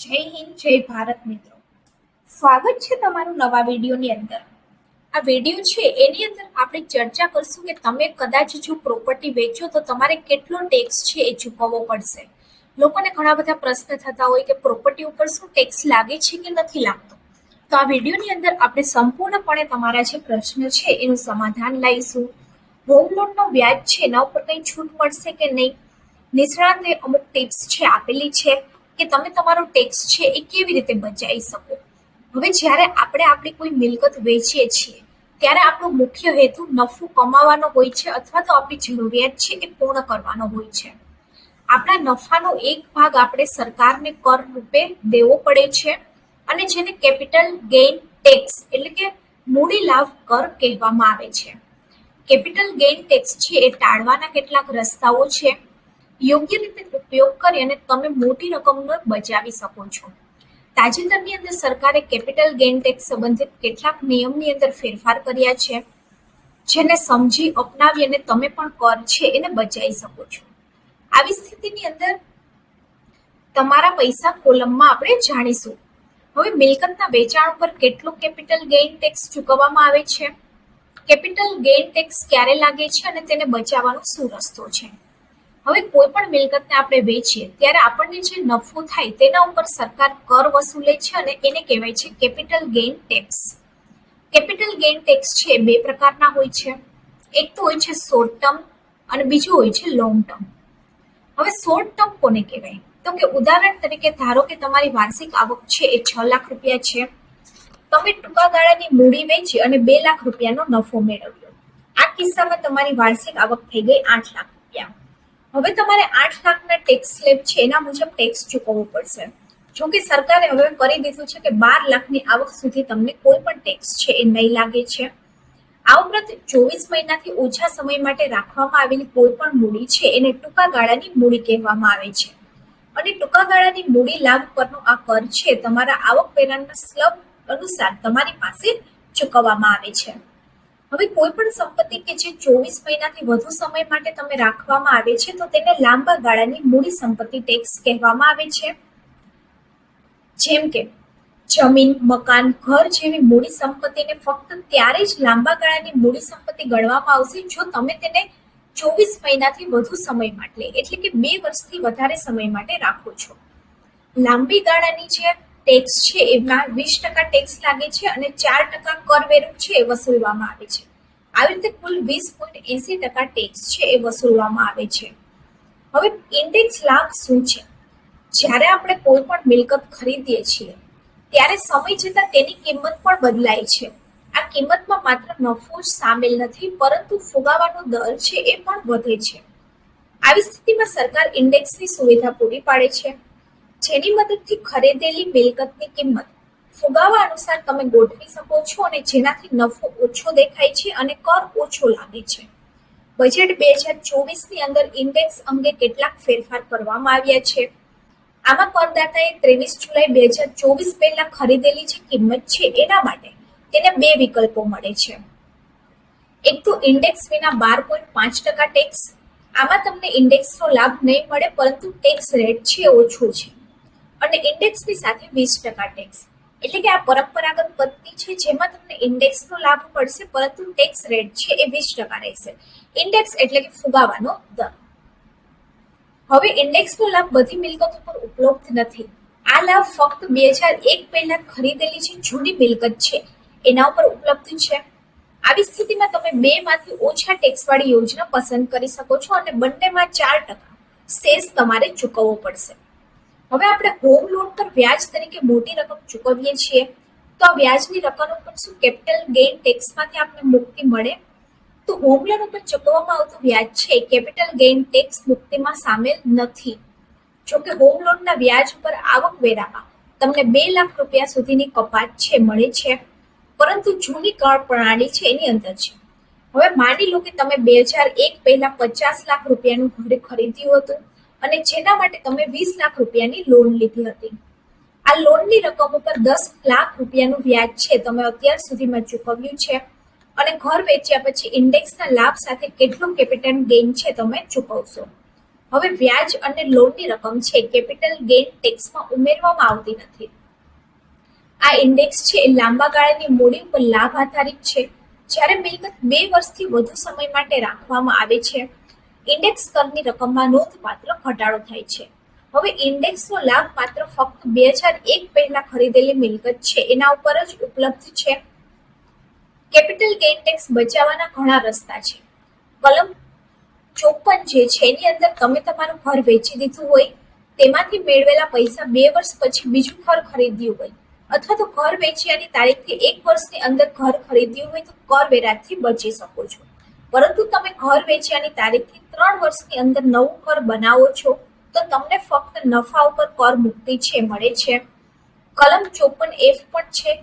જય હિન્દ, જય ભારત મિત્રો. સ્વાગત છે તમારું નવા વિડીયોની અંદર. આ વીડિયો છે, એની અંદર આપણે ચર્ચા કરશું કે તમે કદાચ જો પ્રોપર્ટી વેચો તો તમારે કેટલો ટેક્સ છે એ ચૂકવવો પડશે. લોકોને ઘણા બધા પ્રશ્ન થતા હોય કે પ્રોપર્ટી ઉપર શું ટેક્સ લાગે છે કે નથી લાગતો. તો આ વિડીયોની અંદર આપણે સંપૂર્ણપણે તમારા જે પ્રશ્ન છે એનું સમાધાન લાવીશું હોમ લોનનો વ્યાજ છે, એના ઉપર કંઈ છૂટ મળશે કે નહીં? નિષ્ણાંતે અમુક ટિપ્સ છે આપેલી છે. કે તમે તમારો ટેક્સ છે એ કેવી રીતે બચાવી શકો? હવે જ્યારે આપણે આપણી કોઈ મિલકત વેચીએ છીએ, ત્યારે આપણો મુખ્ય હેતુ નફો કમાવાનો હોય છે અથવા તો આપણી જરૂરિયાત છે એ પૂર્ણ કરવાનો હોય છે. આપણા નફાનો એક ભાગ આપણે સરકારને કર રૂપે દેવો પડે છે અને જેને કેપિટલ ગેઇન ટેક્સ એટલે કે મૂડી લાભ કર કહેવામાં આવે છે. કેપિટલ ગેઇન ટેક્સ છે એ ટાળવાના કેટલાક રસ્તાઓ છે યોગ્ય રીતે ઉપયોગ કરી અને તમે મોટી રકમનો બચાવી શકો છો. તાજેતરની અંદર સરકારે કેપિટલ ગેઇન ટેક્સ સંબંધિત કેટલાક નિયમની અંદર ફેરફાર કર્યા છે, જેને સમજી, અપનાવી અને તમે પણ કર છે એને બચાવી શકો છો. આવી સ્થિતિની અંદર તમારા પૈસા કોલમમાં આપણે જાણીશું. હવે મિલકતના વેચાણ પર કેટલો કેપિટલ ગેઇન ટેક્સ ચૂકવવામાં આવે છે? કેપિટલ ગેઇન ટેક્સ ક્યારે લાગે છે અને તેને બચાવવાનો શું રસ્તો છે? હવે કોઈ પણ મિલકતને આપણે વેચીએ, ત્યારે આપણને જે નફો થાય તેના ઉપર સરકાર કર વસૂલે છે અને એને કહેવાય છે capital gain tax. Capital gain tax છે બે પ્રકારના હોય છે. એક તો હોય છે શોર્ટ ટર્મ અને બીજું હોય છે લોંગ ટર્મ. હવે શોર્ટ ટર્મ કોને કહેવાય? તો કે ઉદાહરણ તરીકે ધારો કે તમારી વાર્ષિક આવક છે એ છ લાખ રૂપિયા છે. તમે ટૂંકા ગાળાની મૂડી વેચી અને બે લાખ રૂપિયાનો નફો મેળવ્યો. આ કિસ્સામાં તમારી વાર્ષિક આવક થઈ ગઈ આઠ લાખ રૂપિયા. હવે તમારે આઠ લાખના ટેક્સ સ્લેબ છે, એના મુજબ ટેક્સ ચૂકવવો પડશે. જો કે સરકારે હવે કરી દીધું છે કે બાર લાખની આવક સુધી તમને કોઈ પણ ટેક્સ છે એ નહીં લાગે છે. આ ઉપરાંત ચોવીસ મહિનાથી ઓછા સમય માટે રાખવામાં આવેલી કોઈ પણ મૂડી છે, એને ટૂંકા ગાળાની મૂડી કહેવામાં આવે છે. અને ટૂંકા ગાળાની મૂડી લાભ પરનો આ કર છે, તમારા આવક વેરાના સ્લબ અનુસાર તમારી પાસે ચૂકવવામાં આવે છે. હવે કોઈ પણ સંપત્તિ કે જે ચોવીસ મહિનાથી વધુ સમય માટે તમે રાખવામાં આવે છે, તો તેને લાંબા ગાળાની મૂડી સંપત્તિ ટેક્સ કહેવામાં આવે છે. જેમ કે જમીન, મકાન, ઘર જેવી મૂડી સંપત્તિને ફક્ત ત્યારે જ લાંબા ગાળાની મૂડી સંપત્તિ ગણવામાં આવશે જો તમે તેને ચોવીસ મહિનાથી વધુ સમય માટે, એટલે કે બે વર્ષથી વધારે સમય માટે રાખો છો. લાંબી ગાળાની જે ટેક્સ છે એમાં વીસ ટકા ટેક્સ લાગે છે અને ચાર ટકા કરવેરો છે એ વસૂલવામાં આવે છે. આવી રીતે કુલ વીસ પોઈન્ટ એસી ટકા ટેક્સ છે એ વસૂલવામાં આવે છે. હવે ઇન્ડેક્સ લાભ શું છે? જ્યારે આપણે કોઈ પણ મિલકત ખરીદીએ છીએ, ત્યારે સમય જતાં તેની કિંમત પણ બદલાય છે. આ કિંમતમાં માત્ર નફો જ સામેલ નથી, પરંતુ ફુગાવાનો દર છે એ પણ વધે છે. આવી સ્થિતિમાં સરકાર ઇન્ડેક્સની સુવિધા પૂરી પાડે છે. જેની મદદથી ખરીદેલી મિલકતની કિંમત ફુગાવા અનુસાર તમે ગોઠવી શકો છો અને જેનાથી નફો ઓછો દેખાય છે અને કર ઓછો લાગે છે. બજેટ બે હજાર ચોવીસની અંદર ઇન્ડેક્સ અંગે કેટલાક ફેરફાર કરવામાં આવ્યા છે. આમાં કરદાતાએ ત્રેવીસ જુલાઈ બે હજાર ચોવીસ પહેલા ખરીદેલી જે કિંમત છે એના માટે તેને બે વિકલ્પો મળે છે. એક તો ઇન્ડેક્સ વિના બાર પોઈન્ટ પાંચ ટકા ટેક્સ. આમાં તમને ઇન્ડેક્સનો લાભ નહીં મળે, પરંતુ ટેક્સ રેટ છે ઓછો છે. અને ઇન્ડેક્સની સાથે વીસ ટકા ટેક્સ એટલે કે આ પરંપરાગત પદ્ધતિ છે, જેમાં તમને ઇન્ડેક્સનો લાભ પડશે પરંતુ ટેક્સ રેટ છે એ વીસ ટકા રહેશે. ઇન્ડેક્સ એટલે કે ફુગાવાનો દર. હવે ઇન્ડેક્સનો લાભ બધી મિલકતો પર ઉપલબ્ધ નથી. આ લાભ ફક્ત બે હજાર એક પહેલા ખરીદેલી જે જૂની મિલકત છે, એના ઉપર ઉપલબ્ધ છે. આવી સ્થિતિમાં તમે બે માંથી ઓછા ટેક્સવાળી યોજના પસંદ કરી શકો છો અને બંનેમાં ચાર ટકા સેસ તમારે ચૂકવવો પડશે. હવે આપણે હોમ લોન પર વ્યાજ તરીકે મોટી રકમ ચૂકવીએ છીએ, તો આ વ્યાજની રકમ ઉપર શું કેપિટલ ગેઇન ટેક્સમાંથી આપણને મુક્તિ મળે? તો હોમ લોન ઉપર ચૂકવવામાં આવતું વ્યાજ છે કેપિટલ ગેઇન ટેક્સ મુક્તિમાં સામેલ નથી. જો કે હોમ લોનના વ્યાજ ઉપર આવક વેરામાં તમને બે લાખ રૂપિયા સુધીની કપાત છે, મળે છે. પરંતુ જૂની કર પ્રણાલી છે, એની અંદર છે. હવે માની લો કે તમે બે હજાર એક પહેલા પચાસ લાખ રૂપિયાનું ઘર ખરીદ્યું હતું અને જેના માટે તમે વીસ લાખ રૂપિયાની લોન લીધી હતી. આ લોનની રકમ ઉપર દસ લાખ રૂપિયાનું વ્યાજ છે, તમે અત્યાર સુધીમાં ચૂકવ્યું છે. અને ઘર વેચ્યા પછી ઇન્ડેક્સના લાભ સાથે કેટલું કેપિટલ ગેઇન છે તમે ચૂકવશો. હવે વ્યાજ અને લોનની રકમ છે કેપિટલ ગેઇન ટેક્સમાં ઉમેરવામાં આવતી નથી. આ ઇન્ડેક્સ છે એ લાંબા ગાળાની મૂડી ઉપર લાભ આધારિત છે. જ્યારે મિલકત બે વર્ષથી વધુ સમય માટે રાખવામાં આવે છે ઇન્ડેક્સ કરની રકમમાં નોંધપાત્ર ઘટાડો થાય છે. હવે ઇન્ડેક્સનો લાભ માત્ર ફક્ત બે હજાર એક પહેલા ખરીદેલી મિલકત છે. એના ઉપર જ ઉપલબ્ધ છે. કેપિટલ ગેઇન ટેક્સ બચાવવાના ઘણા રસ્તા છે. કલમ ચોપન જે છે, એની અંદર તમે તમારું ઘર વેચી દીધું હોય, તેમાંથી મેળવેલા પૈસા બે વર્ષ પછી બીજું ઘર ખરીદ્યું હોય, અથવા તો ઘર વેચ્યાની તારીખથી એક વર્ષની અંદર ઘર ખરીદ્યું હોય, તો કરવેરાથી બચી શકો છો. પરંતુ તમે ઘર વેચ્યાની તારીખથી ત્રણ વર્ષની અંદર નવું ઘર બનાવો છો, તો તમને ફક્ત નફા ઉપર કર મુક્તિ છે, મળે છે. કલમ ચોપન એફ પણ છે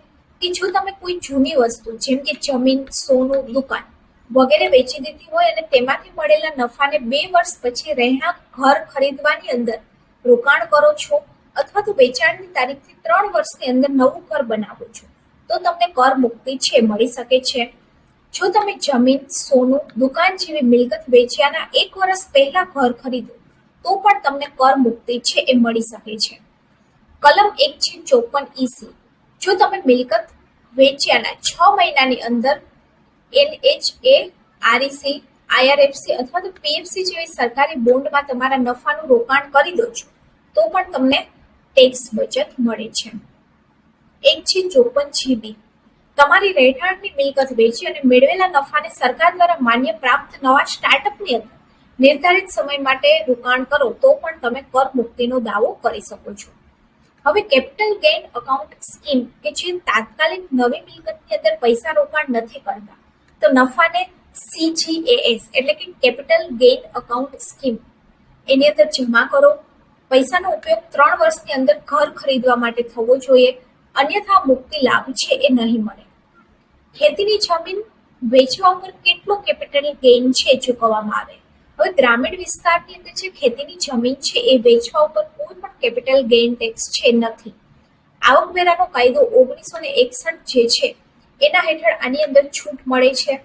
કે જો તમે કોઈ જૂની વસ્તુ, જેમ કે જમીન, સોનું, દુકાન વગેરે વેચી દીધી હોય અને તેમાંથી મળેલા નફાને બે વર્ષ પછી રહેણાંક ઘર ખરીદવાની અંદર રોકાણ કરો છો અથવા તો વેચાણની તારીખથી ત્રણ વર્ષની અંદર નવું ઘર બનાવો છો, તો તમને કર મુક્તિ છે, મળી શકે છે. જો તમે જમીન, સોનું, દુકાન જેવી મિલકત વેચ્યાના એક વર્ષ પહેલા ઘર ખરીદો, તો પણ તમને કર મુક્તિ છે એ મળી શકે છે. કલમ એક છે ચોપન ઈસી જો તમે મિલકત વેચ્યાના છ મહિનાની અંદર એનએચએ આરઈસી આઈઆરએફસી અથવા તો પીએફસી જેવી સરકારી બોન્ડમાં તમારા નફાનું રોકાણ કરી દો છો, તો પણ તમને ટેક્સ બચત મળે છે. એક છે ચોપન જીબી તમારી રહેઠાણની મિલકત વેચી અને મેળવેલા નફાને સરકાર દ્વારા માન્ય પ્રાપ્ત નવા સ્ટાર્ટઅપની અંદર નિર્ધારિત સમય માટે રોકાણ કરો, તો પણ તમે કર મુક્તિનો દાવો કરી શકો છો. હવે કેપિટલ ગેઇન અકાઉન્ટ સ્કીમ કે જે તાત્કાલિક નવી મિલકતની અંદર પૈસા રોકાણ નથી કરતા, તો નફાને સીજીએએસ એટલે કે કેપિટલ ગેઇન અકાઉન્ટ સ્કીમ એની અંદર જમા કરો. પૈસાનો ઉપયોગ ત્રણ વર્ષની અંદર ઘર ખરીદવા માટે થવો જોઈએ, અન્યથા મુક્તિ લાભ છે એ નહીં મળે. ખેતીની જમીન વેચવા ઉપર કેટલો કેપિટલ ગેઇન છે ચૂકવવામાં આવે? હવે ગ્રામીણ વિસ્તારની અંદર જે ખેતીની જમીન છે એ વેચવા ઉપર કોઈ પણ કેપિટલ ગેઇન ટેક્સ છે નથી. આવકવેરાનો કાયદો ઓગણીસો ને એકસઠ જે છે, એના હેઠળ આની અંદર છૂટ મળે છે.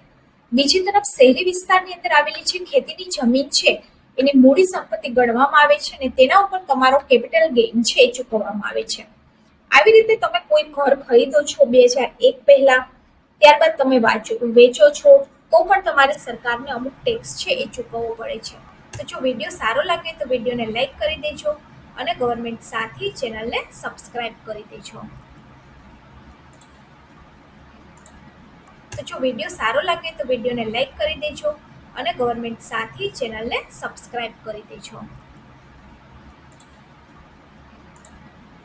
બીજી તરફ શહેરી વિસ્તારની અંદર આવેલી જે ખેતીની જમીન છે, એની મૂડી સંપત્તિ ગણવામાં આવે છે અને તેના ઉપર તમારો કેપિટલ ગેઇન છે એ ચૂકવવામાં આવે છે. આવી રીતે તમે કોઈ ઘર ખરીદો છો બે હજાર એક પહેલા ત્યારબાદ તમે વાંચો વેચો છો, તો પણ તમારે સરકારને અમુક ટેક્સ છે એ ચૂકવવો પડે છે. તો જો વીડિયો સારો લાગે તો વિડીયોને લાઈક કરી દેજો અને ગવર્મેન્ટ સાથી ચેનલને સબસ્ક્રાઇબ કરી દેજો. તો જો વીડિયો સારો લાગે તો વિડીયોને લાઈક કરી દેજો અને ગવર્મેન્ટ સાથી ચેનલને સબસ્ક્રાઇબ કરી દેજો.